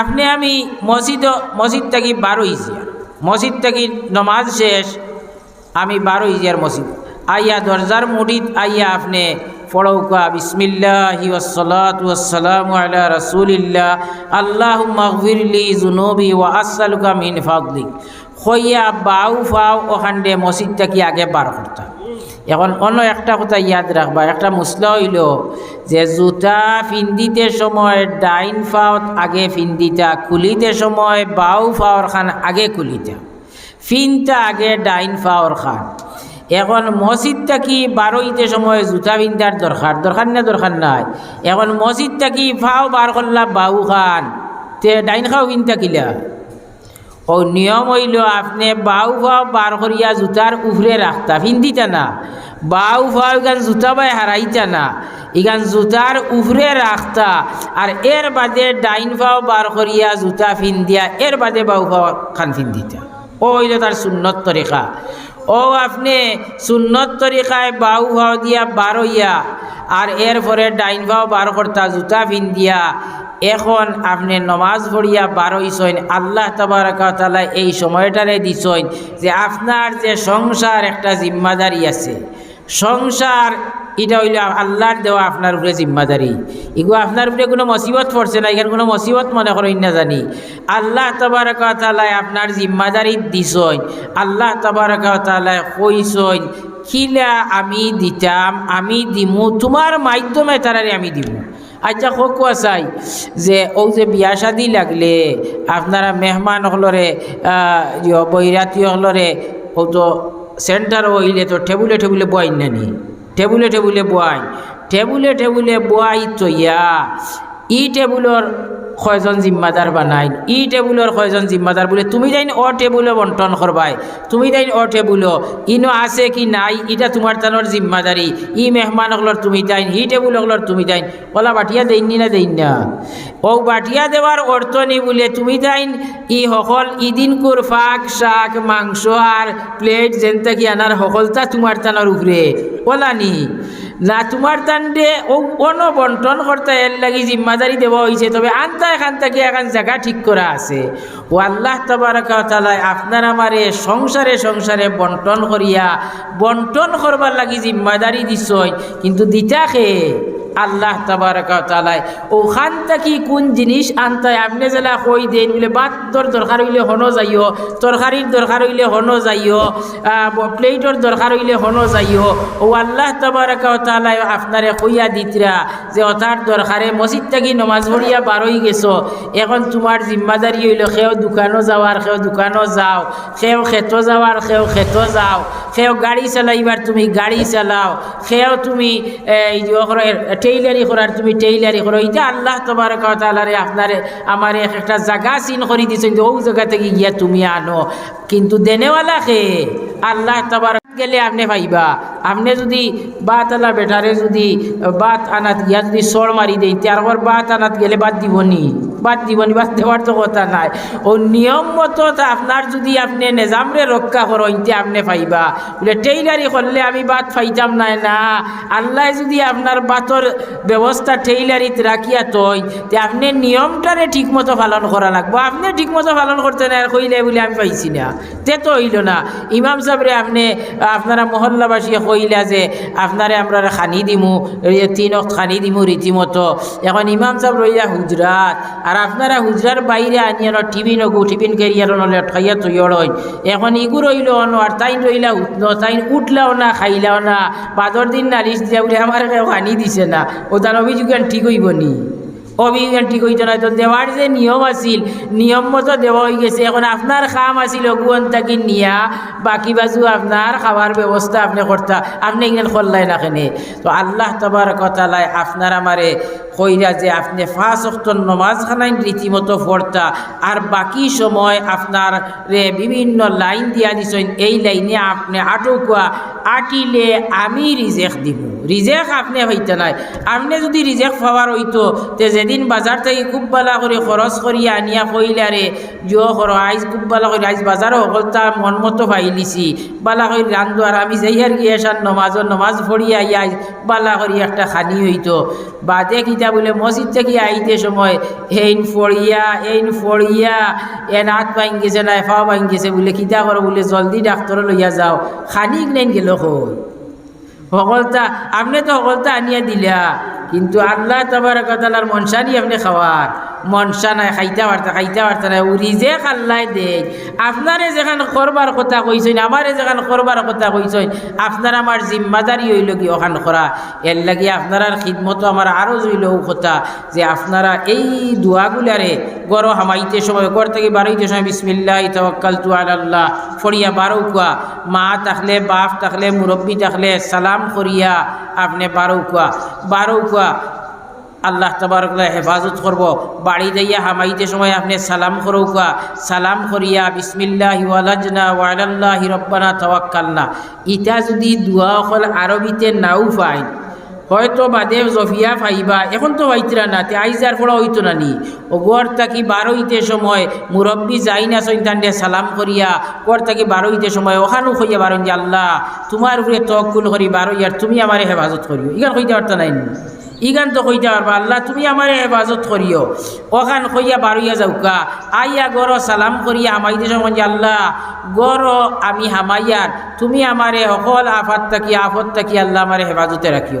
আপনি আমি মসজিদ মসজিদ থেকে বারো ইজিয়ার মসজিদ থেকে নমাজ শেষ, আমি বারো ইজিয়ার মসজিদ। আইয়া দরজার মুড়িদ আইয়া আপনি ফড়ৌকা বিসমিল্লাহি ওসলাত ওসালাম আলা রসুলিল্লাহ আল্লাহ মগফিরলি জুনবি ওয়া আসসালুকা মিন ফাদলি খইয়া বাউ ফাও ওখানে মসজিদটা কি আগে বার করতাম। এখন অন্য একটা কথা ইয়াদ রাখবা, একটা মুসলা হইল যে জুতা ফিন্দিতে সময়, ডাইন ফাওত আগে ফিন্দিতা খুলিতে সময় বাউ ফাওয়ার খান আগে খুলিতা ফিনটা আগে ডাইন ফাওয়ার খান। এখন মসজিদটা কি বারোইতে সময় জুতা বিন্দার দরকার? দরকার না দরকার নাই? এখন মসজিদটা কি ফাও বার করলা বাউ খান, তে ডাইন খাও কিনতা কিলা? ও নিয়ম হইল আপনি বাউ ভাও বার করিয়া জুতার উফরে রাখতা ফিন্দিতা না। বাউ ভাও এখান জুতা বাই হারাইতা না। এখান জুতার উফরে রাখতা আর এর বাদে ডাইন ভাও বার করিয়া জুতা ফিন্দিয়া এর বাদে বাউ ভাও খান ফিন্দিতা ও হইল তার সুন্নত তরিকা ও আপনি সুন্নত তরিকায় বাউ ভাও দিয়া বার হইয়া, আর এরপরে ডাইন ভাও বার করতা জুতা ভিন দিয়া এখন আপনি নমাজ পড়িয়া বার হইসইন। আল্লাহ তবরকালা এই সময়টারে দিছেন যে আপনার যে সংসার একটা জিম্মাদারি আছে। সংসার, এটা হইলে আল্লাহর দেওয়া আপনার উপরে জিম্মাদারি। এগুলো আপনার উপরে কোনো মসিবত পড়ছে না, এখানে কোনো মসিবত মনে করেন না জানি। আল্লাহ তবরকালায় আপনার জিম্মাদারি দিছইন আল্লাহ তবরকালায় কইসইন খিলা আমি দিতাম, আমি দিমু, তোমার মাধ্যমে তারারে আমি দিমু। আচ্ছা হোক চাই যে ও যে বিয়া শাদি লাগলে, আপনারা মেহমান হলরে বৈরাতি হলরে, ও তো সেন্টার হইলে তো টেবুলে টেবুলে বয়াই নানি। টেবুলে টেবুলে বয়াই টেবুলে টেবুলে বয়াই তৈয়া ই টেবুলর কয়জন জিম্মাদার বানাই ই টেবুলর কয়জন জিম্মাদার বলে, তুমি যাইন অ টেবুলো বন্টন করবাই তুমি যাইন অ টেবুলো, ইনো আছে কি নাই? এটা তোমার তানোর জিম্মাদারি ই মেহমান হকলর তুমি যাইন, ই টেবুল হকলর তুমি যাইন। ওলা বাটিয়া দেইনি না দেইন না ও বাটিয়া দেওয়ার অর্থ নি বলে, তুমি যাইন, ই সকল ইদিন কুর ফাঁক, শাক, মাংস আর প্লেট যেনটা কি আনার সকলটা তোমার তানোর উপরে ওলা নি? না তোমার তান্ডে অনবন্টন অন বন্টন করতে এর লাগি জিম্মাদারি দেওয়া হয়েছে তবে আনতা এখান থেকে এখন জায়গা ঠিক করা আছে। ও আল্লাহ তবরকালায় আপনার আমার সংসারে সংসারে বন্টন করিয়া বন্টন করবার লাগি জিম্মাদারি দিছই, কিন্তু দিতা খেয়ে আল্লাহ তাবারকালায় ওখান থেকে কোন জিনিস আনতায় আপনি জেলা কই দেন, বলে বাতর দরকার হইলে হনো যাইও, তরকারির দরকার হইলে হনো যাইও প্লেটর দরকার হইলে হনো যাইও। ও আল্লাহ তাবারকালায় আপনারে কইয়া দিতরা যে অথার দরকারে মসজিদ থেকে নমাজ পড়িয়া বারোই গেছো, এখন তোমার জিম্মাদারি হইল, সেও দোকানও যাওয়ার সেও দোকানও যাও, সেও খেতো যাওয়ার সেও খেতো যাও। সেও গাড়ি চালাইবার তুমি গাড়ি চালাও, সেও তুমি, এই টেইলারি করার তুমি টেইলারি করো। এটা আল্লাহ তোমার কথালারে আপনারে, আমার এক একটা জায়গা চিন করে দিয়েছেন ও জায়গা থেকে গিয়া তুমি আনো। কিন্তু দেনেওয়ালা খে আল্লাহ তোমার গেলে আপনি পাইবা আপনি যদি বাত আলা বেটারে যদি বাত আনাত গিয়া যদি সর মারি দেই, তারপর বাত আনাত গেলে বাদ দিবনি। বাদ দিবনি, বাদ দেওয়ার তো কথা নাই। ও নিয়ম মতো আপনার যদি আপনি নিজামরে রক্ষা করো ইতে আপনি পাইবা বলে, টেইলারি করলে আমি বাত পাইতাম নাই না। আল্লাহ যদি আপনার বাতর ব্যবস্থা টেইলারিত রাখিয়া তই তে আপনি নিয়মটারে ঠিক মতো পালন করা লাগবো। আপনি ঠিক মতো পালন করতে না কইলে বলে আমি পাইছি না। তে তো হইল না। ইমাম সাহেবরে আপনি আপনারা মহল্লাবাসী কইলা যে আপনারে আমরা খানি দিমু তিনক খানি দিমু রীতিমতো। এখন ইমাম সাহেব রইয়া হুজরাত, আর আপনারা হুজরার বাইরে আনিয়ানো টিফিন ওগু টিফিন কেরিয়ার নলে ঠাইয়া তৈয়র এখন ইগু রইল অন, আর তাইন রইলা উঠল তাইন উঠলাও না, খাইলাও না বাদর দিন নালিশ দিয়া বলে আমার খানি দিছে না। ও তার অভিযোগ ঠিক হইব নি? অভিজ্ঞান ঠিক হইতো না তো দেওয়ার যে নিয়ম আছিল, নিয়ম মতো দেওয়া হয়ে গেছে। এখন আপনার খাম আছিল অগুয়ান তাকে নিয়া, বাকি বাজু আপনার খাওয়ার ব্যবস্থা আপনি করতা আপনি এখানে করলাই না তো আল্লাহ তবার কথালাই আপনার আমারে কইরা যে আপনি ফাঁস অক্ত নমাজ খানাই রীতিমতো পড়তা আর বাকি সময় আপনার বিভিন্ন লাইন দিয়া দিছেন, এই লাইনে আপনি আটকুয়া আটিলে আমি রিজেক দিব। রিজেক আপনি হইতে নাই। আপনি যদি রিজেক পাওয়ার হইতো, তে যেদিন বাজার থেকে খুব বালা করে খরচ করিয়া আনিয়া কইলারে জিও কর আইজ খুব বালা করে আইজ বাজারও সকলতা মন মতো পাইলিছি বালা করে রান্ধো আর আমি যাই আর গিয়ে এসার নমাজর নমাজ পড়িয়া আইয়া বালা করি একটা খানি হইতো। বাদে কিতা বলে মসজিদ থেকে আইতে সময়, হেইন ফড়িয়া এইন ফড়িয়া এন হাত ভাঙ গেছে না ফা ভাঙ গেছে বলে, কিতা করো বলে, জলদি ডাক্তার লইয়া যাও। খানিক নেন গেল। কই সকলটা আপনি তো সকলটা আনিয়া দিলা। কিন্তু আল্লাহ তাবারকাতালার মনসানি আপনি খাওয়ার মনসা নাই, খাইতে পারতা খাইতে পারতা নাই উরি যে খাল্লাই দেয়। আপনারে যেখান করবার কথা কইছেন, আমারে যেখান করবার কথা কইছেন, আপনার আমার জিম্মাদারি হইল কি ওখান করা। এর লাগি আপনার খিদমত আমার আরও জইলও কথা, যে আপনারা এই দোয়াগুলারে গড় হামাইতে সময়, গড় থেকে বারোইতে সময়, বিসমিল্লাহ তওয়াক্কাল তু আল্লাহ ফড়িয়া বারো কুয়া মা থাকলে বাপ থাকলে মুরব্বী থাকলে সালাম করিয়া আপনি বারো কুয়া বারো কুয়া আল্লাহ তবরকলা হেফাজত করব। বাড়ি যাইয়া হামাইতে সময় আপনি সালাম করৌকা সালাম করিয়া বিসমিল্লাহ রব্বানা তওয়াক্কালনা। ইটা যদি দুয়া অকল আরবিতে নাও পায় হয়তো বাদে জফিয়া ফাইবা। এখন তো হইতরা না, তে আইজার ফোড়া হইতো না নি। ও গড় তাকি বারো হইতে সময় মুরব্বী যাই না সৈন্তানডে সালাম করিয়া গড় তাকি বারো হইতে সময় ওখানো হইয়া বারো যে আল্লাহ, তোমার উপরে তকুল করি বারো ইয়ার তুমি আমার হেফাজত করিও। ইগান হইতে পারতো নাই ইগান তো কইতে পারবা, আল্লাহ তুমি আমার হেফাজত করিও। ওখান কইয়া বারুইয়া যাউকা আইয়া গড় সালাম করিয়া হামাইতে সময় যে আল্লাহ গড় আমি হামাইয়ার, তুমি আমারে সকল আফাত থাকি, আফত থাকি আল্লাহ আমার হেফাজতে রাখিও।